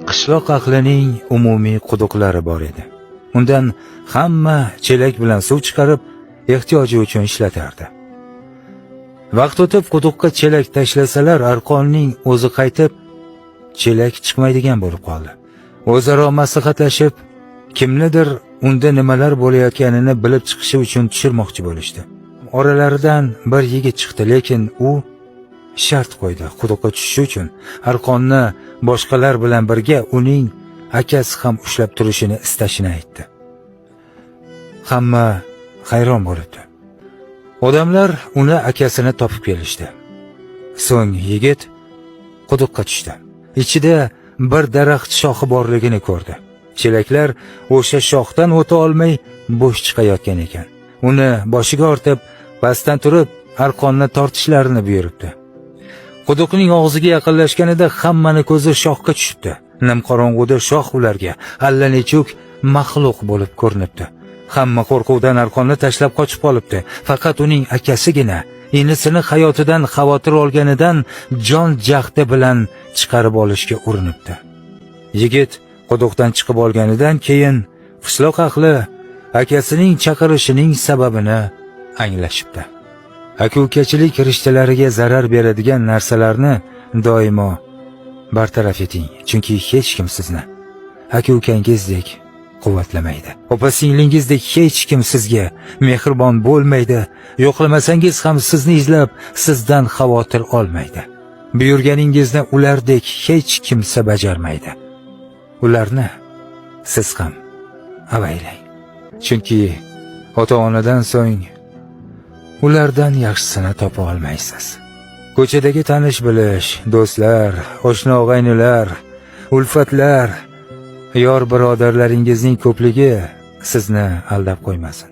qishloq ahlining umumiy quduqlari bor edi. Undan hamma chelak bilan suv chiqarib ehtiyoji uchun ishlatardi. Vaqt o'tib quduqqa chelak tashlasalar arqonning o'zi qaytib chelak chiqmaydigan bo'lib qoldi. O'zaro maslahatlashib kimnidir unda nimalar bo'layotganini bilib chiqishi uchun tushirmoqchi bo'lishdi. Oralaridan bir yigit chiqdi lekin u shart qo'ydi. Quduqqa tushishi uchun arqonni boshqalar bilan birga uning akasi ham ushlab turishini istashini aytdi. Hamma hayron bo'libdi odamlar uni akasini topib kelishdi. So'ng yigit quduqqa tushdi. Ichida bir daraxt shoxi borligini ko'rdi. Chelaklar o'sha shoxdan o'ta olmay bo'sh chiqayotgan ekan. Uni boshiga ortib pastdan turib arqonni tortishlarini buyuribdi. Quduqning og'ziga yaqinlashganida hammani ko'zi shoxga tushibdi. Nimqorong'uda shoh ularga allanechuk maxluq bo'lib ko'rinibdi. Hamma qo'rquvdan arqonni tashlab qochib qolibdi faqat uning akasigina inisini hayotidan xavotir olganidan jon jahdi bilan chiqarib olishga urinibdi. Yigit quduqdan chiqib olganidan keyin qishloq ahli akasining chaqirishining sababini anglashibdi. Aka ukachilik rishtalariga zarar beradigan narsalarni doimo bartaraf eting chunki hech kim sizni aka ukangizdek quvvatlamaydi. Opa singlingizdek hech kim sizga mehribon bo'lmaydi. Yo'qlamasangiz ham sizni izlab sizdan xavotir olmaydi. Buyurganingizni ulardek hech kimsa bajarmaydi. Ularni siz ham avaylang chunki ota onadan so'ng ulardan yaxshisini topa olmaysiz. Ko'chadagi tanish bilish do'stlar oshna og'aynilar ulfatlar yor birodarlaringizning ko'pligi sizni aldab qo'ymasin.